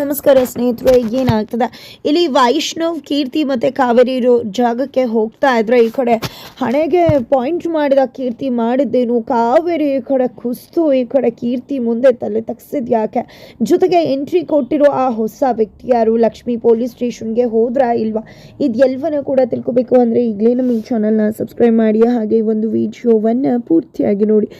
ನಮಸ್ಕಾರ ಸ್ನೇಹಿತರೆ, ಏನಾಗ್ತದೆ? ಇಲ್ಲಿ ವೈಷ್ಣವ್, ಕೀರ್ತಿ ಮತ್ತು ಕಾವೇರಿ ಇರೋ ಜಾಗಕ್ಕೆ ಹೋಗ್ತಾ ಇದ್ರೆ ಈ ಕಡೆ ಹಣೆಗೆ ಪಾಯಿಂಟ್ ಮಾಡಿದ ಕೀರ್ತಿ ಮಾಡಿದ್ದೇನು? ಕಾವೇರಿ ಈ ಕಡೆ ಕುಸ್ತು, ಈ ಕಡೆ ಕೀರ್ತಿ ಮುಂದೆ ತಲೆ ತಗ್ಸಿದ್ ಯಾಕೆ? ಜೊತೆಗೆ ಎಂಟ್ರಿ ಕೊಟ್ಟಿರೋ ಆ ಹೊಸ ವ್ಯಕ್ತಿ ಯಾರು? ಲಕ್ಷ್ಮಿ ಪೊಲೀಸ್ ಸ್ಟೇಷನ್ಗೆ ಹೋದ್ರಾ ಇಲ್ವಾ? ಇದು ಎಲ್ಲವನ್ನ ಕೂಡ ತಿಳ್ಕೊಬೇಕು ಅಂದರೆ ಈಗಲೇ ನಮ್ಮ ಈ ಚಾನಲ್ನ ಸಬ್ಸ್ಕ್ರೈಬ್ ಮಾಡಿ. ಹಾಗೆ ಒಂದು ವಿಡಿಯೋವನ್ನು ಪೂರ್ತಿಯಾಗಿ ನೋಡಿ.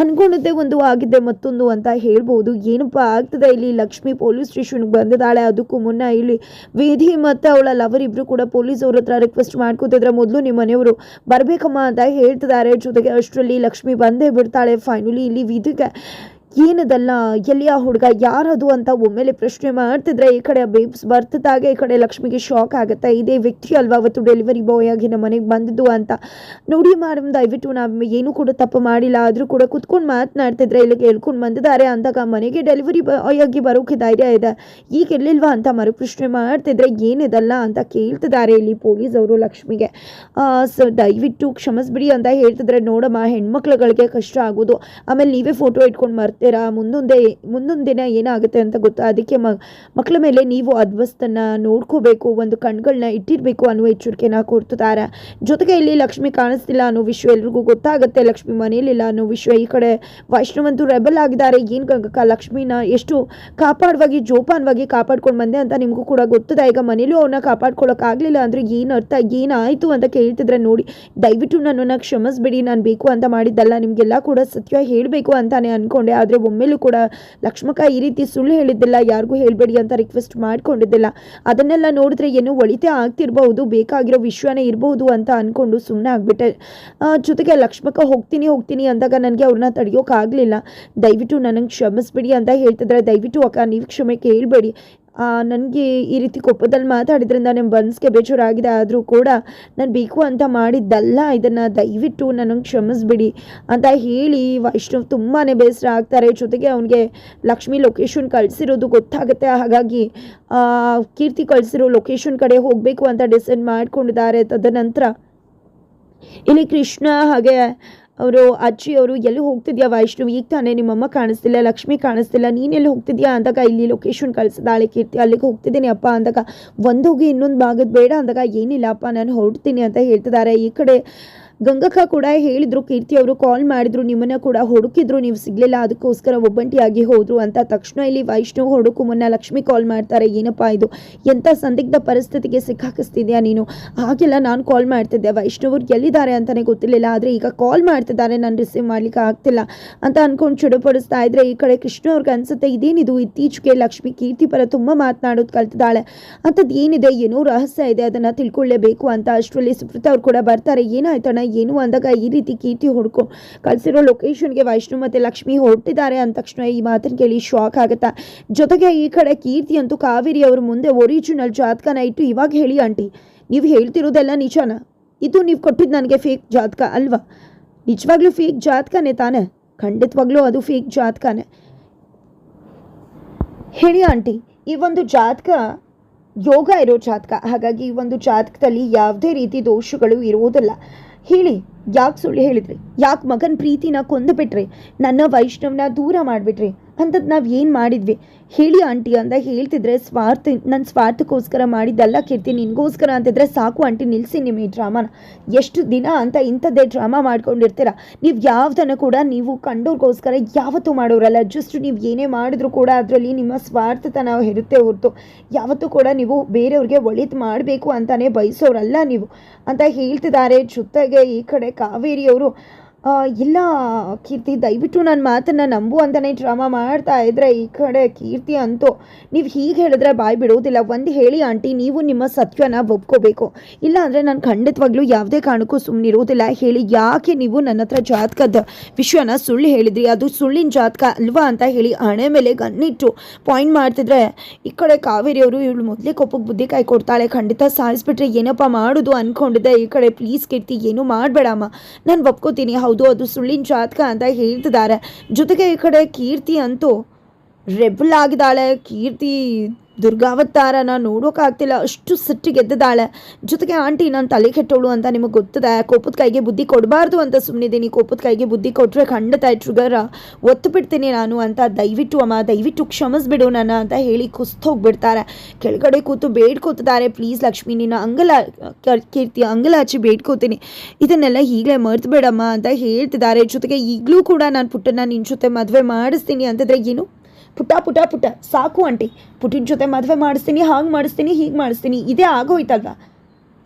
ಅನ್ಕೊಂಡಿದ್ದೆ, ಒಂದು ಆಗಿದೆ ಮತ್ತೊಂದು ಅಂತ ಹೇಳ್ಬೋದು. ಏನಪ್ಪ ಆಗ್ತದೆ ಇಲ್ಲಿ? ಲಕ್ಷ್ಮಿ ಪೊಲೀಸ್ ಸ್ಟೇಷನ್ಗೆ ಬಂದಿದ್ದಾಳೆ. ಅದಕ್ಕೂ ಮುನ್ನ ಇಲ್ಲಿ ವೇದಿ ಮತ್ತು ಅವಳ ಲವರ್ ಇಬ್ಬರು ಕೂಡ ಪೊಲೀಸ್ ಅವ್ರ ಹತ್ರ ರಿಕ್ವೆಸ್ಟ್ ಮಾಡ್ಕೋತಿದ್ರೆ ಮೊದಲು ನಿಮ್ಮ ಮನೆಯವರು ಬರಬೇಕಮ್ಮ ಅಂತ ಹೇಳ್ತಿದ್ದಾರೆ. ಜೊತೆಗೆ ಅಷ್ಟರಲ್ಲಿ ಲಕ್ಷ್ಮಿ ಬಂದೇ ಬಿಡ್ತಾಳೆ. ಫೈನಲಿ ಇಲ್ಲಿ ವಿಧಿಗೆ ಏನದಲ್ಲ? ಎಲ್ಲಿಯ ಹುಡುಗ? ಯಾರದು ಅಂತ ಒಮ್ಮೆಲೆ ಪ್ರಶ್ನೆ ಮಾಡ್ತಿದ್ರೆ ಈ ಕಡೆ ಬೇಬ್ಸ್ ಬರ್ತದಾಗ ಈ ಕಡೆ ಲಕ್ಷ್ಮಿಗೆ ಶಾಕ್ ಆಗುತ್ತೆ. ಇದೇ ವ್ಯಕ್ತಿ ಅಲ್ವಾ ಅವತ್ತು ಡೆಲಿವರಿ ಬಾಯ್ ಆಗಿ ನಮ್ಮ ಮನೆಗೆ ಬಂದಿದ್ದು ಅಂತ? ನೋಡಿ ಮೇಡಮ್ ದಯವಿಟ್ಟು ನಾವು ಏನು ಕೂಡ ತಪ್ಪು ಮಾಡಿಲ್ಲ. ಆದರೂ ಕೂಡ ಕುತ್ಕೊಂಡು ಮಾತನಾಡ್ತಿದ್ರೆ ಇಲ್ಲಿ ಹೇಳ್ಕೊಂಡು ಬಂದಿದ್ದಾರೆ ಅಂದಾಗ ಮನೆಗೆ ಡೆಲಿವರಿ ಬಾಯ್ ಆಗಿ ಬರೋಕೆ ಧೈರ್ಯ ಇದೆ. ಈಗ ಎಲ್ಲಿಲ್ವಾ ಅಂತ ಮರು ಪ್ರಶ್ನೆ ಮಾಡ್ತಿದ್ರೆ ಏನಿದಲ್ಲ ಅಂತ ಕೇಳ್ತಿದ್ದಾರೆ ಇಲ್ಲಿ ಪೊಲೀಸ್ ಅವರು ಲಕ್ಷ್ಮಿಗೆ. ಸೊ, ದಯವಿಟ್ಟು ಕ್ಷಮಿಸ್ಬಿಡಿ ಅಂತ ಹೇಳ್ತಿದ್ರೆ ನೋಡಮ್ಮ, ಹೆಣ್ಮಕ್ಳುಗಳಿಗೆ ಕಷ್ಟ ಆಗೋದು. ಆಮೇಲೆ ನೀವೇ ಫೋಟೋ ಇಟ್ಕೊಂಡು ಮರ್ತೀರಾ ಮುಂದೊಂದೇ ಮುಂದೊಂದು ದಿನ ಏನಾಗುತ್ತೆ ಅಂತ ಗೊತ್ತಾ? ಅದಕ್ಕೆ ಮಕ್ಕಳ ಮೇಲೆ ನೀವು ಅದ್ವಸ್ತನ್ನ ನೋಡ್ಕೋಬೇಕು, ಒಂದು ಕಣ್ಗಳನ್ನ ಇಟ್ಟಿರಬೇಕು ಅನ್ನುವ ಎಚ್ಚರಿಕೆನ ಕೊಡ್ತಿದ್ದಾರೆ ಜೊತೆಗೆ ಇಲ್ಲಿ ಲಕ್ಷ್ಮಿ ಕಾಣಿಸ್ತಿಲ್ಲ ಅನ್ನೋ ವಿಷಯ ಎಲ್ರಿಗೂ ಗೊತ್ತಾಗುತ್ತೆ. ಲಕ್ಷ್ಮಿ ಮನೆಯಲ್ಲಿಲ್ಲ ಅನ್ನೋ ವಿಷಯ ಈ ಕಡೆ ವೈಷ್ಣವಂತೂ ರೆಬಲ್ ಆಗಿದ್ದಾರೆ. ಏನು ಗಂಗಕ್ಕ, ಲಕ್ಷ್ಮಿನ ಎಷ್ಟು ಕಾಪಾಡುವಾಗಿ, ಜೋಪಾನವಾಗಿ ಕಾಪಾಡ್ಕೊಂಡು ಬಂದೆ ಅಂತ ನಿಮಗೂ ಕೂಡ ಗೊತ್ತದೆ. ಈಗ ಮನೇಲೂ ಅವನ್ನ ಕಾಪಾಡ್ಕೊಳ್ಳೋಕ್ಕಾಗಲಿಲ್ಲ ಅಂದರೆ ಏನು ಅರ್ಥ, ಏನಾಯಿತು ಅಂತ ಕೇಳ್ತಿದ್ರೆ ನೋಡಿ. ದಯವಿಟ್ಟು ನನ್ನನ್ನು ಕ್ಷಮಿಸ್ಬಿಡಿ, ನಾನು ಬೇಕು ಅಂತ ಮಾಡಿದ್ದಲ್ಲ, ನಿಮಗೆಲ್ಲ ಕೂಡ ಸತ್ಯ ಹೇಳಬೇಕು ಅಂತಾನೆ ಅಂದ್ಕೊಂಡೆ ಆದರೆ ಒಮ್ಮೆಲೂ ಕೂಡ ಲಕ್ಷ್ಮಕ ಈ ರೀತಿ ಸುಳ್ಳು ಹೇಳಿದ್ದಿಲ್ಲ, ಯಾರಿಗೂ ಹೇಳಬೇಡಿ ಅಂತ ರಿಕ್ವೆಸ್ಟ್ ಮಾಡಿಕೊಂಡಿದ್ದಿಲ್ಲ. ಅದನ್ನೆಲ್ಲ ನೋಡಿದ್ರೆ ಏನೋ ಒಳಿತೆ ಆಗ್ತಿರ್ಬಹುದು, ಬೇಕಾಗಿರೋ ವಿಶ್ವನೇ ಇರಬಹುದು ಅಂತ ಅಂದ್ಕೊಂಡು ಸುಮ್ಮನೆ ಆಗಿಬಿಟ್ಟೆ. ಜೊತೆಗೆ ಲಕ್ಷ್ಮಕ ಹೋಗ್ತೀನಿ ಹೋಗ್ತೀನಿ ಅಂದಾಗ ನನಗೆ ಅವ್ರನ್ನ ತಡೆಯೋಕ್ಕಾಗಲಿಲ್ಲ ದಯವಿಟ್ಟು ನನಗೆ ಕ್ಷಮಿಸ್ಬಿಡಿ ಅಂತ ಹೇಳ್ತಿದ್ರೆ ದಯವಿಟ್ಟು ಅಕ್ಕ, ನೀವು ಕ್ಷಮೆ ಕೇಳಬೇಡಿ. ನನಗೆ ಈ ರೀತಿ ಕೋಪದಲ್ಲಿ ಮಾತಾಡಿದ್ರಿಂದ ನಿಮ್ಮ ಮನಸ್ಸಿಗೆ ಬೇಜಾರಾಗಿದೆ ಆದರೂ ಕೂಡ ನಾನು ಬೇಕು ಅಂತ ಮಾಡಿದ್ದಲ್ಲ, ಇದನ್ನು ದಯವಿಟ್ಟು ನನಗೆ ಕ್ಷಮಿಸ್ಬಿಡಿ ಅಂತ ಹೇಳಿ ವೈಷ್ಣವ್ ತುಂಬಾ ಬೇಸರ ಆಗ್ತಾರೆ. ಜೊತೆಗೆ ಅವನಿಗೆ ಲಕ್ಷ್ಮಿ ಲೊಕೇಶನ್ ಕಳಿಸಿರೋದು ಗೊತ್ತಾಗುತ್ತೆ. ಹಾಗಾಗಿ ಕೀರ್ತಿ ಕಳಿಸಿರೋ ಲೊಕೇಶನ್ ಕಡೆ ಹೋಗಬೇಕು ಅಂತ ಡಿಸೈಡ್ ಮಾಡಿಕೊಂಡಿದ್ದಾರೆ. ತದನಂತರ ಇಲ್ಲಿ ಕೃಷ್ಣ ಹಾಗೆ ಅವರು, ಅಜ್ಜಿ ಅವರು, ಎಲ್ಲಿ ಹೋಗ್ತಿದ್ಯಾ ವೈಷ್ಣವ್? ಈಗ ತಾನೇ ನಿಮ್ಮಮ್ಮ ಕಾಣಿಸ್ತಿಲ್ಲ, ಲಕ್ಷ್ಮಿ ಕಾಣಿಸ್ತಿಲ್ಲ. ನೀನು ಎಲ್ಲಿ ಹೋಗ್ತಿದ್ಯಾ ಅಂದಾಗ, ಇಲ್ಲಿ ಲೊಕೇಶನ್ ಕಳಿಸಿದಾಳೆ ಕೀರ್ತಿ. ಅಲ್ಲಿಗೆ ಹೋಗ್ತಿದ್ದೀನಿ ಅಪ್ಪ ಅಂದಾಗ ಹೋಗಿ ಇನ್ನೊಂದು ಭಾಗದ ಬೇಡ ಅಂದಾಗ, ಏನಿಲ್ಲ ಅಪ್ಪ, ನಾನು ಹೊರಡ್ತೀನಿ ಅಂತ ಹೇಳ್ತಿದ್ದಾರೆ. ಈ ಕಡೆ ಗಂಗಕ್ಕ ಕೂಡ ಹೇಳಿದ್ರು, ಕೀರ್ತಿ ಅವರು ಕಾಲ್ ಮಾಡಿದ್ರು, ನಿಮ್ಮನ್ನ ಕೂಡ ಹುಡುಕಿದ್ರು, ನೀವು ಸಿಗ್ಲಿಲ್ಲ, ಅದಕ್ಕೋಸ್ಕರ ಒಬ್ಬಂಟಿಯಾಗಿ ಹೋದ್ರು ಅಂತ ತಕ್ಷಣ ಇಲ್ಲಿ ವೈಷ್ಣವ್ ಹುಡುಕು ಮುನ್ನ ಲಕ್ಷ್ಮಿ ಕಾಲ್ ಮಾಡ್ತಾರೆ, ಏನಪ್ಪಾ ಇದು? ಎಂಥ ಸಂದಿಗ್ಧ ಪರಿಸ್ಥಿತಿಗೆ ಸಿಕ್ಕಾಕಿಸ್ತಿದ್ಯಾ ನೀನು? ಹಾಗೆಲ್ಲ ನಾನು ಕಾಲ್ ಮಾಡ್ತಿದ್ದೆ, ವೈಷ್ಣವ್ ಎಲ್ಲಿದ್ದಾರೆ ಅಂತಾನೆ ಗೊತ್ತಿರಲಿಲ್ಲ, ಆದರೆ ಈಗ ಕಾಲ್ ಮಾಡ್ತಿದ್ದಾರೆ, ನಾನು ರಿಸೀವ್ ಮಾಡ್ಲಿಕ್ಕೆ ಆಗ್ತಿಲ್ಲ ಅಂತ ಅನ್ಕೊಂಡು ಚುಡುಪಡಿಸ್ತಾ ಇದ್ರೆ ಈ ಕಡೆ ಕೃಷ್ಣ ಅವ್ರಿಗೆ ಅನ್ಸುತ್ತೆ, ಇದೇನಿದು? ಇತ್ತೀಚೆಗೆ ಲಕ್ಷ್ಮಿ ಕೀರ್ತಿ ಪರ ತುಂಬ ಮಾತನಾಡೋದು ಕಲ್ತಿದ್ದಾಳೆ. ಅಂಥದ್ದು ಏನಿದೆ? ಏನೋ ರಹಸ್ಯ ಇದೆ, ಅದನ್ನು ತಿಳ್ಕೊಳ್ಳೇಬೇಕು ಅಂತ ಅಷ್ಟರಲ್ಲಿ ಸುಪ್ರೀತಾ ಅವ್ರು ಕೂಡ ಬರ್ತಾರೆ, ಏನಾಯ್ತಣ್ಣ? ಏನು ಅಂದಾಗ ಈ ರೀತಿ ಕೀರ್ತಿ ಹುಡ್ಕೊ ಕಳಿಸಿರೋ ಲೊಕೇಶನ್ಗೆ ವೈಷ್ಣು ಮತ್ತು ಲಕ್ಷ್ಮಿ ಹೊರಟಿದ್ದಾರೆ ಅಂದ ತಕ್ಷಣ ಈ ಮಾತನ್ನು ಕೇಳಿ ಶಾಕ್ ಆಗುತ್ತೆ. ಜೊತೆಗೆ ಈ ಕಡೆ ಕೀರ್ತಿ ಅಂತೂ ಕಾವೇರಿ ಅವ್ರ ಮುಂದೆ ಒರಿಜಿನಲ್ ಜಾತಕನ ಇಟ್ಟು ಇವಾಗ ಹೇಳಿ ಆಂಟಿ. ನೀವು ಹೇಳ್ತಿರೋದೆಲ್ಲ ನಿಜಾನ? ಇದು ನೀವು ಕೊಟ್ಟಿದ್ದು ನನಗೆ ಫೇಕ್ ಜಾತಕ ಅಲ್ವಾ? ನಿಜವಾಗ್ಲೂ ಫೇಕ್ ಜಾತಕನೇ ತಾನೇ? ಖಂಡಿತವಾಗ್ಲೂ ಅದು ಫೇಕ್ ಜಾತಕನೇ. ಹೇಳಿ ಆಂಟಿ, ಈ ಒಂದು ಜಾತಕ ಯೋಗ ಇರೋ ಜಾತಕ. ಹಾಗಾಗಿ ಈ ಒಂದು ಜಾತಕದಲ್ಲಿ ಯಾವುದೇ ರೀತಿ ದೋಷಗಳು ಇರುವುದಿಲ್ಲ. ಹೇಳಿ ಯಾಕೆ ಸುಳ್ಳು ಹೇಳಿದ್ರಿ? ಯಾಕೆ ಮಗನ ಪ್ರೀತಿನ ಕೊಂದುಬಿಟ್ರಿ ನನ್ನ ವೈಷ್ಣವನ ದೂರ ಮಾಡಿಬಿಟ್ರಿ. ಅಂಥದ್ದು ನಾವು ಏನು ಮಾಡಿದ್ವಿ? ಹೇಳಿ ಆಂಟಿ ಅಂತ ಹೇಳ್ತಿದ್ರೆ ಸ್ವಾರ್ಥ ನನ್ನ ಸ್ವಾರ್ಥಕ್ಕೋಸ್ಕರ ಮಾಡಿದ್ದೆಲ್ಲ ಕೀರ್ತಿ, ನಿನಗೋಸ್ಕರ ಅಂತಿದ್ರೆ ಸಾಕು ಆಂಟಿ ನಿಲ್ಲಿಸಿ ನಿಮ್ಮ ಈ ಡ್ರಾಮಾನ. ಎಷ್ಟು ದಿನ ಅಂತ ಇಂಥದ್ದೇ ಡ್ರಾಮಾ ಮಾಡ್ಕೊಂಡಿರ್ತೀರ? ನೀವು ಯಾವ್ದನ್ನು ಕೂಡ ನೀವು ಕಂಡೋರ್ಗೋಸ್ಕರ ಯಾವತ್ತೂ ಮಾಡೋರಲ್ಲ. ಜಸ್ಟ್ ನೀವು ಏನೇ ಮಾಡಿದ್ರು ಕೂಡ ಅದರಲ್ಲಿ ನಿಮ್ಮ ಸ್ವಾರ್ಥತನ ಇರುತ್ತೆ ಹೊರತು. ಯಾವತ್ತೂ ಕೂಡ ನೀವು ಬೇರೆಯವ್ರಿಗೆ ಒಳಿತು ಮಾಡಬೇಕು ಅಂತಾನೆ ಬಯಸೋರಲ್ಲ ನೀವು. ಅಂತ ಹೇಳ್ತಿದ್ದಾರೆ. ಜೊತೆಗೆ ಈ ಕಡೆ ಕಾವೇರಿಯವರು ಇಲ್ಲ, ಕೀರ್ತಿ, ದಯವಿಟ್ಟು ನನ್ನ ಮಾತನ್ನು ನಂಬು ಅಂತಲೇ ಡ್ರಾಮಾ ಮಾಡ್ತಾ ಇದ್ರೆ ಈ ಕಡೆ ಕೀರ್ತಿ ಅಂತೂ. ನೀವು ಹೀಗೆ ಹೇಳಿದ್ರೆ ಬಾಯಿ ಬಿಡುವುದಿಲ್ಲ ಒಂದು ಹೇಳಿ ಆಂಟಿ, ನೀವು ನಿಮ್ಮ ಸತ್ಯನ ಒಪ್ಕೋಬೇಕು. ಇಲ್ಲ ಅಂದರೆ ನಾನು ಖಂಡಿತವಾಗ್ಲೂ ಯಾವುದೇ ಕಾರಣಕ್ಕೂ ಸುಮ್ಮನಿರೋದಿಲ್ಲ ಹೇಳಿ, ಯಾಕೆ ನೀವು ನನ್ನ ಹತ್ರ ಜಾತಕದ ವಿಷಯನ ಸುಳ್ಳು ಹೇಳಿದ್ರಿ? ಅದು ಸುಳ್ಳಿನ ಜಾತಕ ಅಲ್ವಾ ಅಂತ ಹೇಳಿ ಹಣೆ ಮೇಲೆ ಗನ್ನಿಟ್ಟು ಪಾಯಿಂಟ್ ಮಾಡ್ತಿದ್ರೆ ಈ ಕಡೆ ಕಾವೇರಿ ಅವರು ಇವಳು ಮೊದಲೇ ಕೊಪ್ಪಕ್ಕೆ ಬುದ್ಧಿ ಕಾಯಿ ಕೊಡ್ತಾಳೆ. ಖಂಡಿತ ಸಾಯಿಸ್ಬಿಟ್ರೆ ಏನಪ್ಪ ಮಾಡೋದು ಅಂದ್ಕೊಂಡಿದ್ದೆ ಈ ಕಡೆ ಪ್ಲೀಸ್ ಕೀರ್ತಿ, ಏನೂ ಮಾಡಬೇಡಮ್ಮ. ನಾನು ಒಪ್ಕೋತೀನಿ. ಅದು ಸುಳ್ಳಿನ ಜಾತಕ ಅಂತ ಹೇಳ್ತಿದ್ದಾರೆ. ಜೊತೆಗೆ ಈ ಕಡೆ ಕೀರ್ತಿ ಅಂತೂ ರೆಬಲ್ ಆಗಿದ್ದಾಳೆ. ಕೀರ್ತಿ ದುರ್ಗಾವತಾರನ ನೋಡೋಕ್ಕಾಗ್ತಿಲ್ಲ ಅಷ್ಟು ಸಿಟ್ಟಿಗೆದ್ದಿದ್ದಾಳೆ ಜೊತೆಗೆ ಆಂಟಿ, ನಾನು ತಲೆ ಕೆಟ್ಟೋಳು ಅಂತ ನಿಮಗೆ ಗೊತ್ತದೆ? ಕೋಪದ ಕೈಗೆ ಬುದ್ಧಿ ಕೊಡಬಾರ್ದು ಅಂತ ಸುಮ್ಮನಿದ್ದೀನಿ ಕೋಪದ ಕೈಗೆ ಬುದ್ಧಿ ಕೊಟ್ಟರೆ ಖಂಡಿತ ಟ್ರಿಗರ್ ಒತ್ತು ಬಿಡ್ತೀನಿ ನಾನು ಅಂತ ದಯವಿಟ್ಟು, ಅಮ್ಮ, ದಯವಿಟ್ಟು ಕ್ಷಮಿಸ್ಬಿಡು ನನ್ನ ಅಂತ ಹೇಳಿ ಕುಸ್ತೋಗ್ಬಿಡ್ತಾರೆ ಕೆಳಗಡೆ ಕೂತು ಬೇಡ್ಕೋತಿದ್ದಾರೆ. ಪ್ಲೀಸ್ ಲಕ್ಷ್ಮಿ, ನಿನ್ನ ಅಂಗಲ ಕೀರ್ತಿ, ಅಂಗಲ ಹಚ್ಚಿ ಬೇಡ್ಕೋತೀನಿ. ಇದನ್ನೆಲ್ಲ ಈಗಲೇ ಮರ್ತು ಬೇಡಮ್ಮ ಅಂತ ಹೇಳ್ತಿದ್ದಾರೆ. ಜೊತೆಗೆ ಈಗಲೂ ಕೂಡ ನಾನು ಪುಟ್ಟನ ನಿನ್ನ ಜೊತೆ ಮದುವೆ ಮಾಡಿಸ್ತೀನಿ ಅಂತಂದರೆ ಏನು? ಪುಟ್ಟ ಪುಟ ಪುಟ. ಸಾಕು ಆಂಟಿ. ಪುಟಿನ ಜೊತೆ ಮದುವೆ ಮಾಡಿಸ್ತೀನಿ, ಹಾಗೆ ಮಾಡಿಸ್ತೀನಿ, ಹೀಗೆ ಮಾಡಿಸ್ತೀನಿ. ಇದೇ ಆಗೋಯ್ತಲ್ವಾ?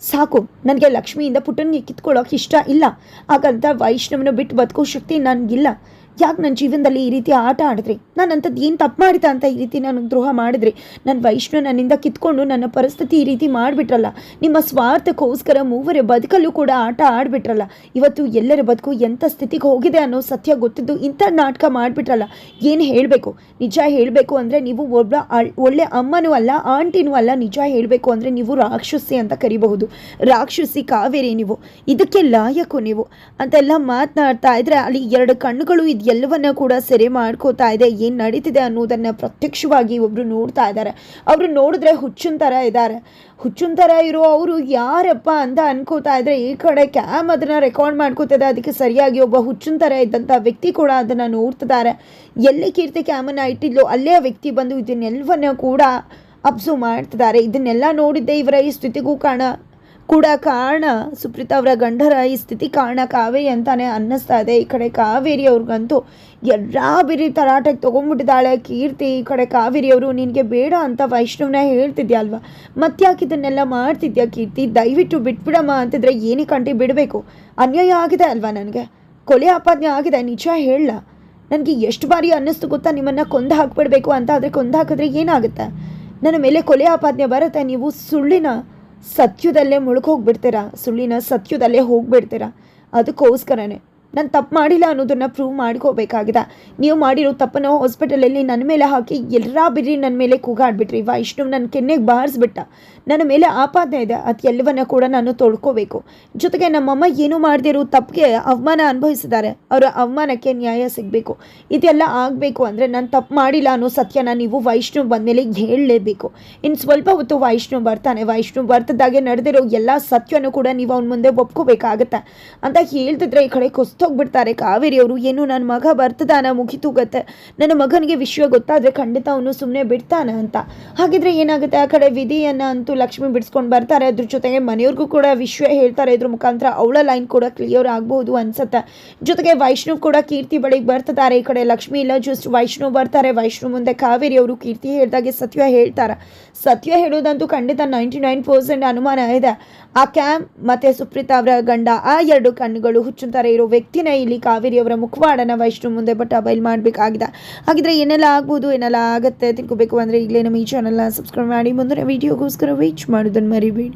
ಸಾಕು. ನನಗೆ ಲಕ್ಷ್ಮಿಯಿಂದ ಪುಟನಿಗೆ ಕಿತ್ಕೊಳ್ಳೋಕೆ ಇಷ್ಟ ಇಲ್ಲ. ಹಾಗಂತ ವೈಷ್ಣವನ ಬಿಟ್ಟು ಬದುಕೋ ಶಕ್ತಿ ನನಗಿಲ್ಲ. ಯಾಕೆ ನನ್ನ ಜೀವನದಲ್ಲಿ ಈ ರೀತಿ ಆಟ ಆಡಿದ್ರಿ? ನಾನು ಅಂಥದ್ದು ಏನು ತಪ್ಪು ಮಾಡಿದೆ ಅಂತ ಈ ರೀತಿ ನನಗೆ ದ್ರೋಹ ಮಾಡಿದ್ರಿ? ನನ್ನ ವೈಷ್ಣು ನನ್ನಿಂದ ಕಿತ್ಕೊಂಡು ನನ್ನ ಪರಿಸ್ಥಿತಿ ಈ ರೀತಿ ಮಾಡಿಬಿಟ್ರಲ್ಲ, ನಿಮ್ಮ ಸ್ವಾರ್ಥಕ್ಕೋಸ್ಕರ ಮೂವರ ಬದುಕಲ್ಲೂ ಕೂಡ ಆಟ ಆಡಿಬಿಟ್ರಲ್ಲ, ಇವತ್ತು ಎಲ್ಲರ ಬದುಕು ಎಂಥ ಸ್ಥಿತಿಗೆ ಹೋಗಿದೆ ಅನ್ನೋ ಸತ್ಯ ಗೊತ್ತಿದ್ದು ಇಂಥ ನಾಟಕ ಮಾಡಿಬಿಟ್ರಲ್ಲ, ಏನು ಹೇಳಬೇಕು? ನಿಜ ಹೇಳಬೇಕು ಅಂದರೆ ನೀವು ಒಬ್ಬ ಒಳ್ಳೆ ಅಮ್ಮನೂ ಅಲ್ಲ, ಆಂಟಿನೂ ಅಲ್ಲ, ನಿಜ ಹೇಳಬೇಕು ಅಂದರೆ ನೀವು ರಾಕ್ಷಸಿ ಅಂತ ಕರಿಬಹುದು. ರಾಕ್ಷಸಿ ಕಾವೇರಿ ನೀವು. ಇದಕ್ಕೆ ಲಾಯಕು ನೀವು. ಅಂತೆಲ್ಲ ಮಾತನಾಡ್ತಾ ಇದ್ರೆ ಅಲ್ಲಿ ಎರಡು ಕಣ್ಣುಗಳು ಇದು ಎಲ್ಲವನ್ನ ಕೂಡ ಸೆರೆ ಮಾಡ್ಕೋತಾ ಇದೆ, ಏನು ನಡೀತಿದೆ ಅನ್ನೋದನ್ನು ಪ್ರತ್ಯಕ್ಷವಾಗಿ ಒಬ್ಬರು ನೋಡ್ತಾ ಇದ್ದಾರೆ ಅವರು ನೋಡಿದ್ರೆ ಹುಚ್ಚನ್ ಥರ ಇದ್ದಾರೆ ಹುಚ್ಚನ್ ಥರ ಇರೋ ಅವರು ಯಾರಪ್ಪ ಅಂತ ಅನ್ಕೋತಾ ಇದ್ರೆ ಈ ಕಡೆ ಕ್ಯಾಮ್ ಅದನ್ನು ರೆಕಾರ್ಡ್ ಮಾಡ್ಕೋತಿದೆ, ಅದಕ್ಕೆ ಸರಿಯಾಗಿ ಒಬ್ಬ ಹುಚ್ಚನ್ ಥರ ಇದ್ದಂಥ ವ್ಯಕ್ತಿ ಕೂಡ ಅದನ್ನ ನೋಡ್ತಿದ್ದಾರೆ ಎಲ್ಲಿ ಕೀರ್ತಿ ಕ್ಯಾಮನ್ನು ಇಟ್ಟಿದ್ಲು ಅಲ್ಲೇ ವ್ಯಕ್ತಿ ಬಂದು ಇದನ್ನೆಲ್ಲವನ್ನು ಕೂಡ ಅಬ್ಸರ್ವ್ ಮಾಡ್ತಿದ್ದಾರೆ ಇದನ್ನೆಲ್ಲ ನೋಡಿದ್ದೆ ಇವರ ಈ ಸ್ಥಿತಿಗೂ ಕಾರಣ. ಕೂಡ ಕಾರಣ ಸುಪ್ರೀತಾ ಅವರ ಗಂಡರ ಈ ಸ್ಥಿತಿ ಕಾರಣ ಕಾವೇರಿ ಅಂತಾನೆ ಅನ್ನಿಸ್ತಾ ಇದೆ. ಈ ಕಡೆ ಕಾವೇರಿ ಅವ್ರಿಗಂತೂ ಎಲ್ಲ ಬೇರೆ ತರಾಟೆಗೆ ತೊಗೊಂಡ್ಬಿಟ್ಟಿದ್ದಾಳೆ ಕೀರ್ತಿ, ಈ ಕಡೆ ಕಾವೇರಿ ಅವರು, ನಿನಗೆ ಬೇಡ ಅಂತ ವೈಷ್ಣವನ ಹೇಳ್ತಿದ್ಯಾ ಅಲ್ವಾ? ಮತ್ತ್ಯಾಕೆ ಇದನ್ನೆಲ್ಲ ಮಾಡ್ತಿದ್ಯಾ ಕೀರ್ತಿ? ದಯವಿಟ್ಟು ಬಿಟ್ಬಿಡಮ್ಮ ಅಂತಿದ್ರೆ ಏನಕ್ಕೆ ಕಂಡು ಬಿಡಬೇಕು. ಅನ್ಯಾಯ ಆಗಿದೆ ಅಲ್ವಾ ನನಗೆ? ಕೊಲೆ ಆಪಾದನೆ ಆಗಿದೆ. ನಿಜ ಹೇಳಲ್ಲ ನನಗೆ ಎಷ್ಟು ಬಾರಿ ಅನ್ನಿಸ್ತು ಗೊತ್ತಾ? ನಿಮ್ಮನ್ನು ಕೊಂದು ಹಾಕ್ಬಿಡ್ಬೇಕು ಅಂತ ಆದರೆ ಕೊಂದು ಹಾಕಿದ್ರೆ ಏನಾಗುತ್ತೆ? ನನ್ನ ಮೇಲೆ ಕೊಲೆ ಆಪಾದನೆ ಬರುತ್ತೆ. ನೀವು ಸುಳ್ಳಿನ ಸತ್ಯದಲ್ಲೇ ಮುಳುಗೋಗ್ಬಿಡ್ತೀರಾ ಸುಳ್ಳಿನ ಸತ್ಯದಲ್ಲೇ ಹೋಗ್ಬಿಡ್ತೀರಾ? ಅದಕ್ಕೋಸ್ಕರನೇ. ನಾನು ತಪ್ಪು ಮಾಡಿಲ್ಲ ಅನ್ನೋದನ್ನು ಪ್ರೂವ್ ಮಾಡ್ಕೋಬೇಕಾಗಿದೆ. ನೀವು ಮಾಡಿರೋ ತಪ್ಪನ್ನು ಹಾಸ್ಪಿಟಲಲ್ಲಿ ನನ್ನ ಮೇಲೆ ಹಾಕಿ ಎಲ್ಲ ಬಿರಿ ನನ್ನ ಮೇಲೆ ಕೂಗಾಡ್ಬಿಟ್ರಿ ವೈಷ್ಣವ್ ನನ್ನ ಕೆನ್ನೆಗೆ ಬಾರಿಸ್ಬಿಟ್ಟ. ನನ್ನ ಮೇಲೆ ಆಪಾದನೆ ಇದೆ. ಅದು ಕೂಡ ನಾನು ತೊಳ್ಕೋಬೇಕು. ಜೊತೆಗೆ ನಮ್ಮಮ್ಮ ಏನು ಮಾಡದಿರೋ ತಪ್ಪಿಗೆ ಅವಮಾನ ಅನುಭವಿಸಿದ್ದಾರೆ. ಅವರ ಅವಮಾನಕ್ಕೆ ನ್ಯಾಯ ಸಿಗಬೇಕು. ಇದೆಲ್ಲ ಆಗಬೇಕು ಅಂದರೆ ನಾನು ತಪ್ಪು ಮಾಡಿಲ್ಲ ಅನ್ನೋ ಸತ್ಯನ ನೀವು ವೈಷ್ಣವ್ ಬಂದಮೇಲೆ ಹೇಳಲೇಬೇಕು. ಇನ್ನು ಸ್ವಲ್ಪ ಹೊತ್ತು ವೈಷ್ಣವ್ ಬರ್ತಾನೆ. ವೈಷ್ಣವ್ ಬರ್ತಿದ್ದಾಗೆ ನಡೆದಿರೋ ಎಲ್ಲ ಸತ್ಯನೂ ಕೂಡ ನೀವು ಅವನ ಮುಂದೆ ಒಪ್ಕೋಬೇಕಾಗತ್ತೆ. ಅಂತ ಹೇಳ್ತಿದ್ರೆ ಈ ಕಡೆ ಕುಸ್ತೋಗ್ಬಿಡ್ತಾರೆ ಕಾವೇರಿ ಅವರು ಏನು ನನ್ನ ಮಗ ಬರ್ತದಾನ ಮುಗಿತೂಗತ್ತೆ ನನ್ನ ಮಗನಿಗೆ ವಿಷಯ ಗೊತ್ತಾದರೆ ಖಂಡಿತ ಅವನು ಸುಮ್ಮನೆ ಬಿಡ್ತಾನೆ ಅಂತ. ಹಾಗಿದ್ರೆ ಏನಾಗುತ್ತೆ? ಆ ಕಡೆ ವಿಧಿಯನ್ನು ಅಂತೂ ಲಕ್ಷ್ಮಿ ಬಿಡಿಸ್ಕೊಂಡು ಬರ್ತಾರೆ. ಅದ್ರ ಜೊತೆಗೆ ಮನೆಯವ್ರಿಗೂ ಕೂಡ ವಿಷಯ ಹೇಳ್ತಾರೆ. ಇದ್ರ ಮುಖಾಂತರ ಅವಳ ಲೈನ್ ಕೂಡ ಕ್ಲಿಯರ್ ಆಗ್ಬೋದು ಅನ್ಸುತ್ತೆ. ಜೊತೆಗೆ ವೈಷ್ಣವ್ ಕೂಡ ಕೀರ್ತಿ ಬಳಿಗೆ ಬರ್ತಿದ್ದಾರೆ. ಈ ಕಡೆ ಲಕ್ಷ್ಮಿ ಇಲ್ಲ ಜಸ್ಟ್ ವೈಷ್ಣವ್ ಬರ್ತಾರೆ. ವೈಷ್ಣವ್ ಮುಂದೆ ಕಾವೇರಿ ಅವರು ಕೀರ್ತಿ ಹೇಳಿದಾಗೆ ಸತ್ಯ ಹೇಳ್ತಾರೆ. ಸತ್ಯ ಹೇಳೋದಂತೂ ಖಂಡಿತ ನೈಂಟಿ ನೈನ್ ಪರ್ಸೆಂಟ್ ಅನುಮಾನ ಇದೆ. ಆ ಕ್ಯಾಮ್ ಮತ್ತೆ ಸುಪ್ರೀತಾ ಅವರ ಗಂಡ, ಆ ಎರಡು ಕಣ್ಣುಗಳು ಹುಚ್ಚುತ್ತಾರೆ ಇರೋ ವ್ಯಕ್ತಿನ ಇಲ್ಲಿ ಕಾವೇರಿ ಅವರ ಮುಖವಾಡನ ವೈಷ್ಣು ಮುಂದೆ ಬಟ್ಟ ಬಯಲು ಮಾಡಬೇಕಾಗಿದೆ. ಹಾಗಿದ್ರೆ ಏನೆಲ್ಲ ಆಗ್ಬೋದು, ಏನೆಲ್ಲ ಆಗುತ್ತೆ ತಿಳ್ಕೊಬೇಕು ಅಂದರೆ ಈಗಲೇ ನಮ್ಮ ಈ ಚಾನಲ್ನ ಸಬ್ಸ್ಕ್ರೈಬ್ ಮಾಡಿ. ಮುಂದಿನ ವೀಡಿಯೋಗೋಸ್ಕರ ವೇಟ್ ಮಾಡೋದನ್ನು ಮರಿಬೇಡಿ.